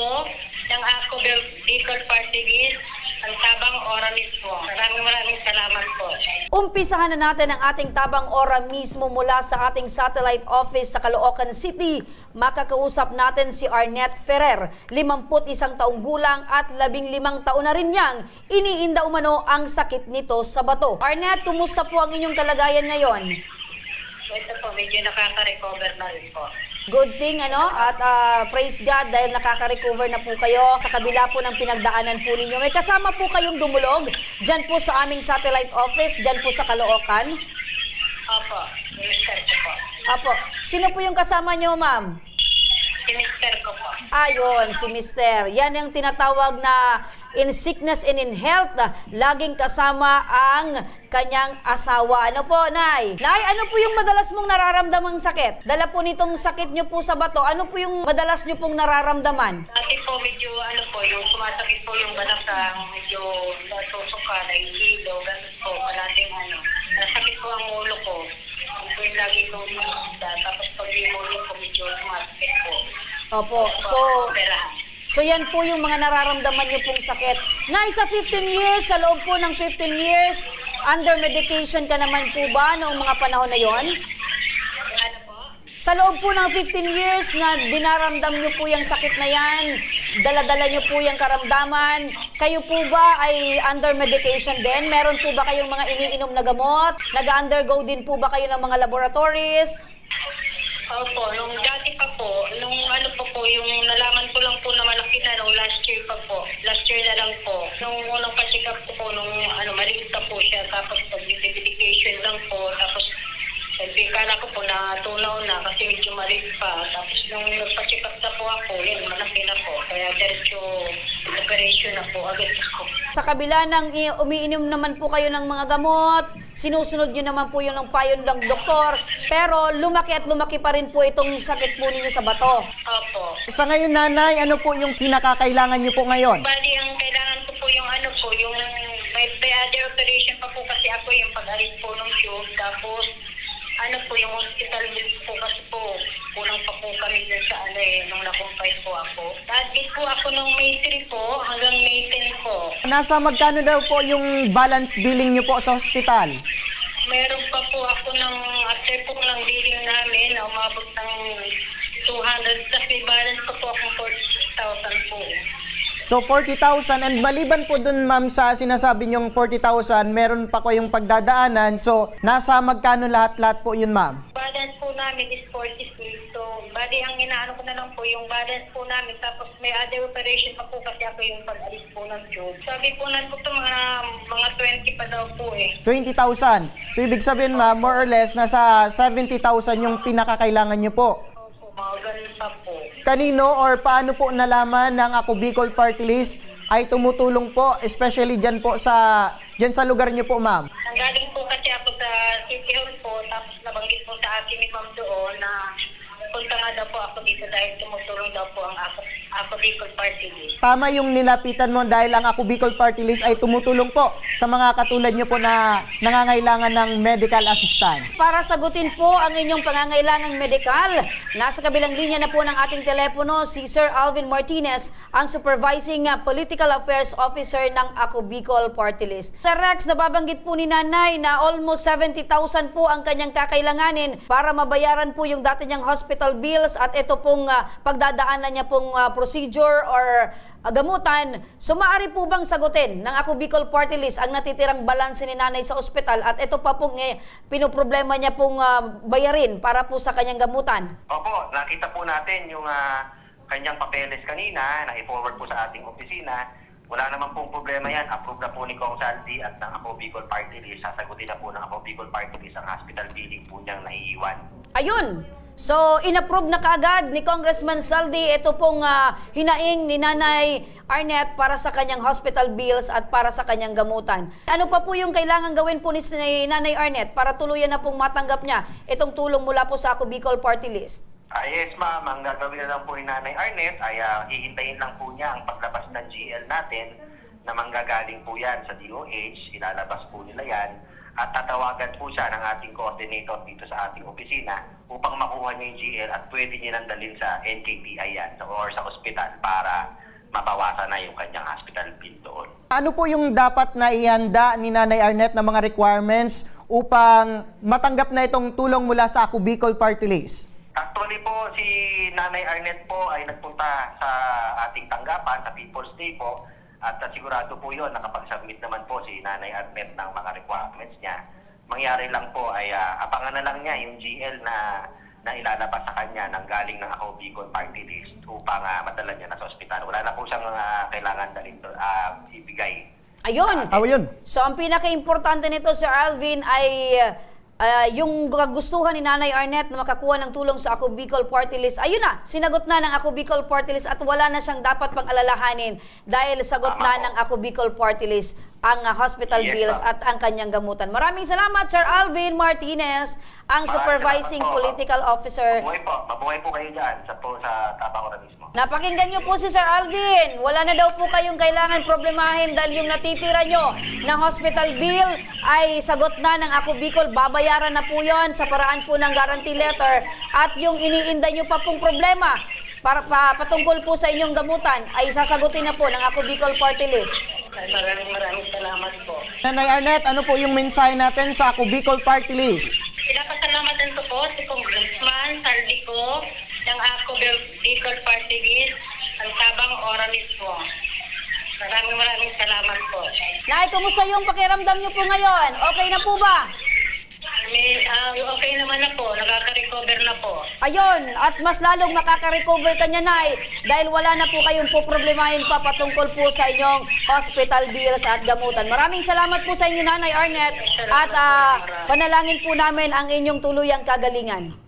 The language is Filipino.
po ng Ako Bicol Party List, ang tabang ora mismo. Maraming maraming salamat po. Umpisahan na natin ang ating tabang ora mismo mula sa ating satellite office sa Caloocan City. Makakausap natin si Arnett Ferrer, 51 taong gulang at 15 taon na rin niyang iniinda umano ang sakit nito sa bato. Arnett, kumusta po ang inyong kalagayan ngayon? Ito po, medyo nakaka-recover na rin po. Good thing ano at ah, praise God dahil nakaka-recover na po kayo sa kabila po ng pinagdaanan po ninyo. May kasama po kayong dumulog dyan po sa aming satellite office, dyan po sa Caloocan. Opo, minister ko po. Apo, sino po yung kasama nyo, ma'am? Si mister ko po. Ayon, si Mister. Yan ang tinatawag na in sickness and in health, laging kasama ang kanyang asawa. Ano po, Nay? Nay, ano po yung madalas mong nararamdamang sakit? Dala po nitong sakit nyo po sa bato, ano po yung madalas nyo pong nararamdaman? Dati po medyo ano po, yung sumasakit po yung balakang, medyo nasusuka, nahihilo, ganun po, malating ano. Nasakit po ang ulo ko. Po yung lagi inisda. Tapos pag yung ulo ko medyo sumasakit po. Opo, so, Operahan. So yan po yung mga nararamdaman nyo pong sakit. Nay, sa 15 years, sa loob po ng 15 years, under medication ka naman po ba noong mga panahon na yon? Sa loob po ng 15 years na dinaramdam nyo po yung sakit na yan, daladala nyo po yung karamdaman, kayo po ba ay under medication din? Meron po ba kayong mga iniinom na gamot? Nag-undergo din po ba kayo ng mga laboratories? Opo, nung dati pa po, nung po yung nalaman ko lang po na malaki na nung last year pa po. Last year na lang po. Nung unang pa-check up ko po, nung ano, maliit pa po siya. Tapos pag medication lang po. Tapos sabi, kala ko po na tunaw na kasi medyo maliit pa. Tapos nung nagpa-check up na po ako, yun, malaki na po. Kaya diretso operation na po agad ako. Sa kabila ng umiinom naman po kayo ng mga gamot, sinusunod nyo naman po yun ng payon ng doktor, pero lumaki at lumaki pa rin po itong sakit po ninyo sa bato. Opo. Sa ngayon, nanay, ano po yung pinakakailangan niyo po ngayon? Bali, ang kailangan ko po yung ano po, yung may, may other operation pa po kasi ako yung pag-alis po ng tube. Tapos, ano po, yung hospital bills po kasi po, kulang pa po kami dun sa ano eh, nung nakumpay po ako. Admit po ako nung May 3 po, hanggang May 10 po. Nasa magkano daw po yung balance billing niyo po sa hospital? Meron pa po ako ng, after po ng billing namin, na umabot ng 200, plus may balance pa po akong 46,000 po. So 40,000 and maliban po dun ma'am sa sinasabi niyong 40,000, meron pa ko yung pagdadaanan. So nasa magkano lahat-lahat po yun ma'am? balance po namin is 46. So, bali ang inaano ko na lang po yung balance po namin. Tapos may other operation pa po kasi ako yung pag-alis po ng tube. Sabi po na po ito mga, mga 20 pa daw po eh. 20,000. So ibig sabihin ma'am, more or less, nasa 70,000 yung pinakakailangan niyo po. Opo, mga ganun pa po. Kanino or paano po nalaman ng Ako Bicol Party List ay tumutulong po, especially dyan po sa, dyan sa lugar niyo po ma'am? Nanggaling po kasi ako sa City Hall po, tapos nabanggit po sa akin ni Ma'am doon na punta nga daw po ako dito dahil tumutulong daw po ang ako, ako Bicol Party List. Tama yung nilapitan mo dahil ang Ako Bicol Party List ay tumutulong po sa mga katulad niyo po na nangangailangan ng medical assistance. Para sagutin po ang inyong pangangailangang medikal, nasa kabilang linya na po ng ating telepono si Sir Alvin Martinez, ang Supervising Political Affairs Officer ng Ako Bicol Party List. Sir Rex, nababanggit po ni Nanay na almost 70,000 po ang kanyang kakailanganin para mabayaran po yung dati niyang hospital bills at ito pong uh, pagdadaanan niya pong uh, procedure or uh, gamutan. So maaari po bang sagutin ng Ako Bicol Party List ang natitirang balanse ni nanay sa ospital at ito pa pong eh, pinoproblema niya pong uh, bayarin para po sa kanyang gamutan? Opo, nakita po natin yung ah, kanyang papeles kanina, na-forward po sa ating opisina. Wala naman pong problema yan. Approve na po ni Kong Saldi at ng Ako Bicol Party List. Sasagutin na po ng Ako Bicol Party List ang hospital billing po niyang naiiwan. Ayun. So, inapprove na kaagad ni Congressman Saldi ito pong ah, hinaing ni Nanay Arnett para sa kanyang hospital bills at para sa kanyang gamutan. Ano pa po yung kailangan gawin po ni Nanay Arnett para tuluyan na pong matanggap niya itong tulong mula po sa Ako Bicol Party List? Ah, yes, ma'am. Ang gagawin na lang po ni Nanay Arnett ay ah, hihintayin lang po niya ang paglabas ng GL natin na manggagaling po yan sa DOH. Ilalabas po nila yan. At tatawagan po siya ng ating coordinator dito sa ating opisina upang makuha niya yung GL at pwede niya nang dalhin sa NKTI yan so, or sa ospital para mabawasan na yung kanyang hospital bill doon. Ano po yung dapat na ihanda ni Nanay Arnett na mga requirements upang matanggap na itong tulong mula sa Ako Bicol Party List? Actually po, si Nanay Arnett po ay nagpunta sa ating tanggapan, sa People's Day po, at sigurado po yun, nakapag-submit naman po si Nanay Arnett ng mga requirements niya. Mangyari lang po ay ah, abangan na lang niya yung GL na na ilalabas sa kanya ng galing ng Ako Bicol Party List upang ah, madala niya na sa ospital. Wala na po siyang ah, kailangan dalhin doon, ah, ibigay. Ayun. Ah, yun. So ang pinaka-importante nito Sir Alvin ay ah, yung kagustuhan ni Nanay Arnett na makakuha ng tulong sa Ako Bicol Party List. Ayun na, sinagot na ng Ako Bicol Party List at wala na siyang dapat pang alalahanin dahil sagot Tama na po. ng Ako Bicol Party List ang ah, hospital Yes, bills at ang kanyang gamutan. Maraming salamat Sir Alvin Martinez, ang Maraming supervising po. political officer Mabuhay po, mabuhay po kayo dyan sa, po, sa Tabacora mismo. Napakinggan niyo po si Sir Alvin. Wala na daw po kayong kailangan problemahin dahil yung natitira nyo ng hospital bill ay sagot na ng Ako Bicol. Babayaran na po yon sa paraan po ng guarantee letter. At yung iniinda nyo pa pong problema para pa, patungkol po sa inyong gamutan ay sasagutin na po ng Ako Bicol Party List. Maraming maraming salamat po. Nanay Arnett, ano po yung mensahe natin sa Ako Bicol Party List? Pinapasalamatan ko po si Congressman Saldico ng Ako Bicol Party List, ang Tabang Oralis po. Maraming maraming salamat po. Nay, kumusta yung pakiramdam niyo po ngayon? Okay na po ba? May, ah, okay naman na po, nakaka-recover na po. Ayun, at mas lalong makaka-recover ka niya, Nay, dahil wala na po kayong poproblemahin pa patungkol po sa inyong hospital bills at gamutan. Maraming salamat po sa inyo, Nanay Arnett, at ah, panalangin po namin ang inyong tuluyang kagalingan.